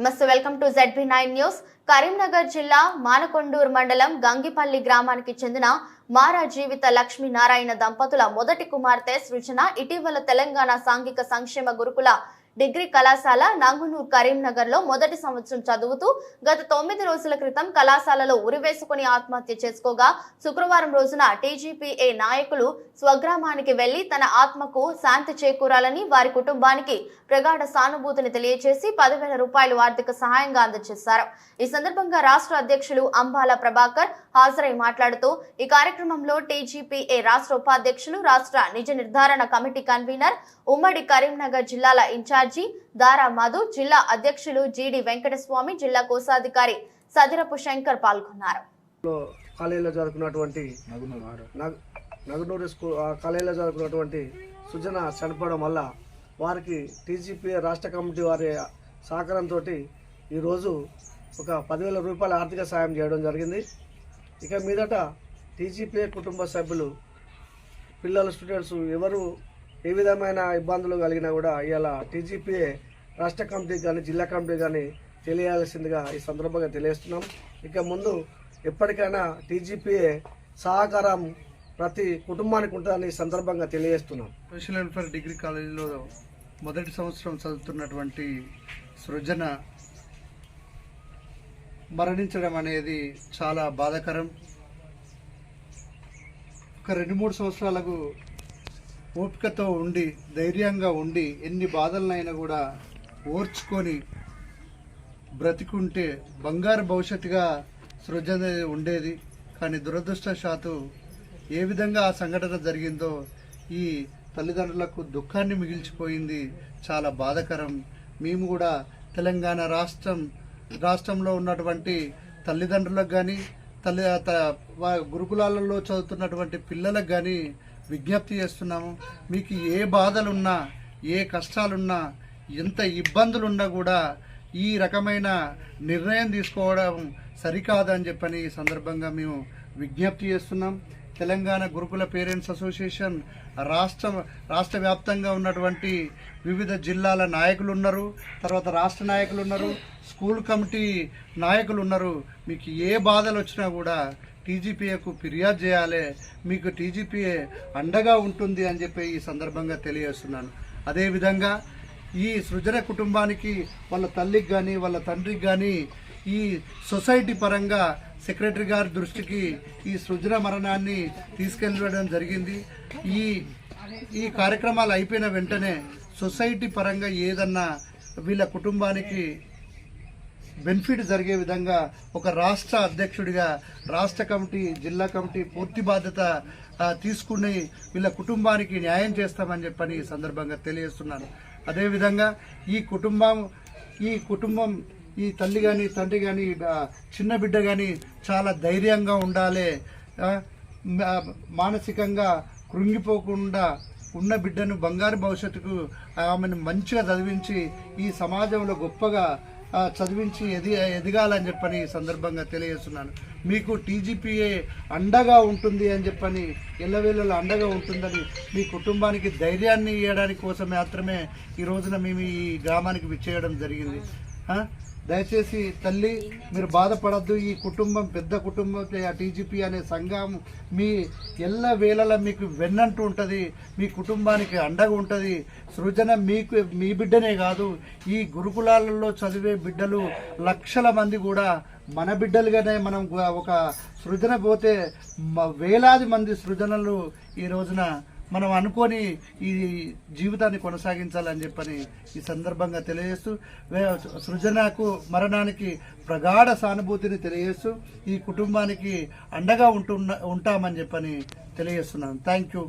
నమస్తే welcome to ZB nine news Karimnagar జిల్లా మానకొండూరు మండలం గంగిపల్లి గ్రామానికి చెందిన మారా జీవిత లక్ష్మీ నారాయణ దంపతుల మొదటి కుమార్తె సృజన ఇటీవల తెలంగాణ సాంఘిక సంక్షేమ గురుకుల డిగ్రీ కళాశాల నంగునూర్ కరీంనగర్లో మొదటి సంవత్సరం చదువుతూ గత తొమ్మిది రోజుల క్రితం కళాశాలలో ఉరివేసుకుని ఆత్మహత్య చేసుకోగా శుక్రవారం రోజున టీజీపీఏ నాయకులు స్వగ్రామానికి వెళ్ళి తన ఆత్మకు శాంతి చేకూరాలని వారి కుటుంబానికి ప్రగాఢ సానుభూతిని తెలియజేసి పదివేల రూపాయలు ఆర్థిక సహాయంగా అందజేశారు. ఈ సందర్భంగా రాష్ట్ర అధ్యక్షులు అంబాల ప్రభాకర్ హాజరై మాట్లాడుతూ ఈ కార్యక్రమంలో టీజీపీఏ రాష్ట్ర ఉపాధ్యక్షులు రాష్ట్ర నిజ నిర్ధారణ కమిటీ కన్వీనర్ ఉమ్మడి కరీంనగర్ జిల్లాల ఇన్ఛార్జ్ దారా మధు జిల్లా అధ్యక్షులు జిడి వెంకటస్వామి జిల్లా కోశాధికారి సదిరపు శంకర్ పాల్గొన్నారు. కాలేజీలో జరుగుతున్నటువంటి నగ- నగనూరు స్కూల్ కాలేజీలో జరుగుతున్నటువంటి సుజన చనిపోవడం వల్ల వారికి టీజీపీ రాష్ట్ర కమిటీ వారి సహకారంతో ఈరోజు ఒక పదివేల రూపాయల ఆర్థిక సాయం చేయడం జరిగింది. ఇక మీదట టీజీపీ కుటుంబ సభ్యులు పిల్లలు స్టూడెంట్స్ ఎవరు ఏ విధమైన ఇబ్బందులు కలిగినా కూడా ఇలా టీజీపీఏ రాష్ట్ర కమిటీ కానీ జిల్లా కమిటీ కానీ తెలియాల్సిందిగా ఈ సందర్భంగా తెలియజేస్తున్నాం. ఇక ముందు ఎప్పటికైనా టీజీపీఏ సహకారం ప్రతి కుటుంబానికి ఉంటుందని ఈ సందర్భంగా తెలియజేస్తున్నాం. సోషల్ వెల్ఫేర్ డిగ్రీ కాలేజీలో మొదటి సంవత్సరం చదువుతున్నటువంటి సృజన మరణించడం అనేది చాలా బాధాకరం. ఒక రెండు మూడు సంవత్సరాలకు ఓపికతో ఉండి ధైర్యంగా ఉండి ఎన్ని బాధలనైనా కూడా ఓర్చుకొని బ్రతికుంటే బంగారు భవిష్యత్తుగా సృజన ఉండేది. కానీ దురదృష్టశాత్తు ఏ విధంగా ఆ సంఘటన జరిగిందో ఈ తల్లిదండ్రులకు దుఃఖాన్ని మిగిల్చిపోయింది చాలా బాధాకరం. మేము కూడా తెలంగాణ రాష్ట్రం రాష్ట్రంలో ఉన్నటువంటి తల్లిదండ్రులకు కానీ తల్లి త- గురుకులాలలో చదువుతున్నటువంటి పిల్లలకు కానీ విజ్ఞప్తి చేస్తున్నాము. మీకు ఏ బాధలున్నా ఏ కష్టాలున్నా ఎంత ఇబ్బందులున్నా కూడా ఈ రకమైన నిర్ణయం తీసుకోవడం సరికాదని చెప్పని ఈ సందర్భంగా మేము విజ్ఞప్తి చేస్తున్నాం. తెలంగాణ గురుకుల పేరెంట్స్ అసోసియేషన్ రాష్ట్ర రాష్ట్ర వ్యాప్తంగా ఉన్నటువంటి వివిధ జిల్లాల నాయకులు ఉన్నారు. తర్వాత రాష్ట్ర నాయకులు ఉన్నారు. స్కూల్ కమిటీ నాయకులు ఉన్నారు. మీకు ఏ బాధలు వచ్చినా కూడా టీజీపీఏకు ఫిర్యాదు చేయాలి మీకు టీజీపీఏ అండగా ఉంటుంది అని చెప్పి ఈ సందర్భంగా తెలియజేస్తున్నాను. అదేవిధంగా ఈ సృజన కుటుంబానికి వాళ్ళ తల్లికి కానీ వాళ్ళ తండ్రికి కానీ ఈ సొసైటీ పరంగా సెక్రటరీ గారి దృష్టికి ఈ సృజన మరణాన్ని తీసుకెళ్ళడం జరిగింది. ఈ ఈ కార్యక్రమాలు అయిపోయిన వెంటనే సొసైటీ పరంగా ఏదన్నా వీళ్ళ కుటుంబానికి బెనిఫిట్ జరిగే విధంగా ఒక రాష్ట్ర అధ్యక్షుడిగా రాష్ట్ర కమిటీ జిల్లా కమిటీ పూర్తి బాధ్యత తీసుకుని వీళ్ళ కుటుంబానికి న్యాయం చేస్తామని చెప్పని ఈ సందర్భంగా తెలియజేస్తున్నాను. అదేవిధంగా ఈ కుటుంబం ఈ కుటుంబం ఈ తల్లి కానీ తండ్రి కానీ చిన్న బిడ్డ కానీ చాలా ధైర్యంగా ఉండాలి. మానసికంగా కృంగిపోకుండా ఉన్న బిడ్డను బంగారు భవిష్యత్తుకు ఆమెను మంచిగా చదివించి ఈ సమాజంలో గొప్పగా చదివించి ఎది ఎదగాలని చెప్పని సందర్భంగా తెలియజేస్తున్నాను. మీకు టీజీపీఏ అండగా ఉంటుంది అని చెప్పని ఎల్లవేళలో అండగా ఉంటుందని మీ కుటుంబానికి ధైర్యాన్ని ఇవ్వడానికి కోసం మాత్రమే ఈ రోజున మేము ఈ గ్రామానికి విచ్చేయడం జరిగింది. దయచేసి తల్లి మీరు బాధపడద్దు. ఈ కుటుంబం పెద్ద కుటుంబం ఆ టీజీపీ అనే సంఘం మీ ఎల్ల వేళలా మీకు వెన్నంటూ ఉంటుంది. మీ కుటుంబానికి అండగా ఉంటుంది. సృజన మీకు మీ బిడ్డనే కాదు. ఈ గురుకులాలలో చదివే బిడ్డలు లక్షల మంది కూడా మన బిడ్డలుగానే మనం ఒక సృజన పోతే వేలాది మంది సృజనలు ఈ రోజున మనం అనుకొని ఈ జీవితాన్ని కొనసాగించాలని చెప్పని ఈ సందర్భంగా తెలియజేస్తూ వే- సృజనకు మరణానికి ప్రగాఢ సానుభూతిని తెలియజేస్తూ ఈ కుటుంబానికి అండగా ఉంటున్న ఉంటామని చెప్పని తెలియజేస్తున్నాను. Thank you